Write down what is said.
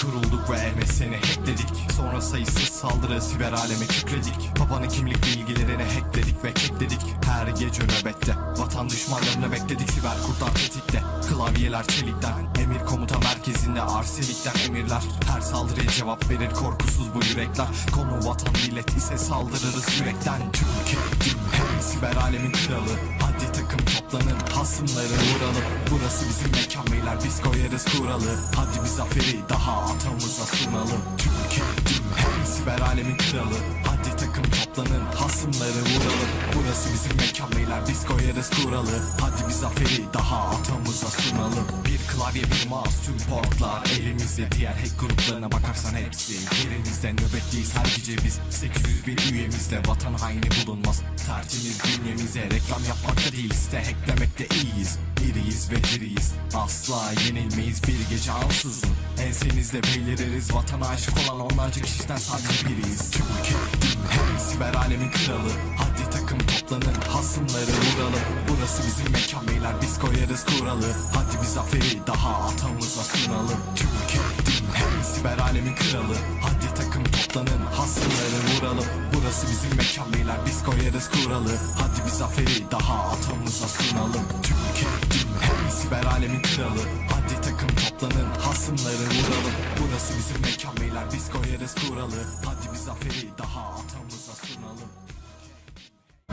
kurduk ve MSN'i hackledik Sonra sayısız saldırı siber aleme kükredik. Babanın kimlik bilgilerini hackledik ve kekledik Her gece nöbette Vatan düşmanlarını bekledik siber kurtlar tetikte. Klavyeler çelikten Emir komuta merkezinde arselikten emirler. Her saldırıya cevap verir korkusuz bu yürekler. Konu vatan millet ise saldırırız yürekten. Türkiye hey siber alemin kralı Toplanın hasımları vuralım Burası bizim mekan beyler biz koyarız kuralı. Hadi bir zaferi daha atamıza sunalım. Türkiye tüm hey siber alemin kralı. Hadi takım toplanın hasımları vuralım Burası bizim mekan beyler biz koyarız kuralı. Hadi bir zaferi daha atamıza sunalım. Bir klavye bir mouse tüm portlar elimizde. Diğer hack gruplarına bakarsan hepsi Yerimizde. Nöbetliyiz her gece biz 800 bir üyemizle vatan haini bulunmaz. Tertemiz bünyemize reklam yapmakta değil site hacklemekte iyiyiz. İriyiz ve diriyiz. Asla yenilmeyiz bir gece ansızın. Ensenizde beliririz vatana aşık olan onlarca kişiden sadece biriyiz. Türkiye hey siber alemin kralı. Hadi takım toplanın hasımları vuralım. Burası bizim mekan beyler biz koyarız kuralı. Hadi bir zaferi daha atamıza sunalım. Türkiye hey siber alemin kralı. Hadi toplanın hasımları vuralım. Burası bizim mekan beyler biz koyarız kuralı. Hadi bir zaferi daha atamıza sunalım. Türkiye hey siber alemin kralı. Hadi takım toplanın hasımları vuralım. Burası bizim mekan beyler biz koyarız kuralı. Hadi bir zaferi daha atamıza sunalım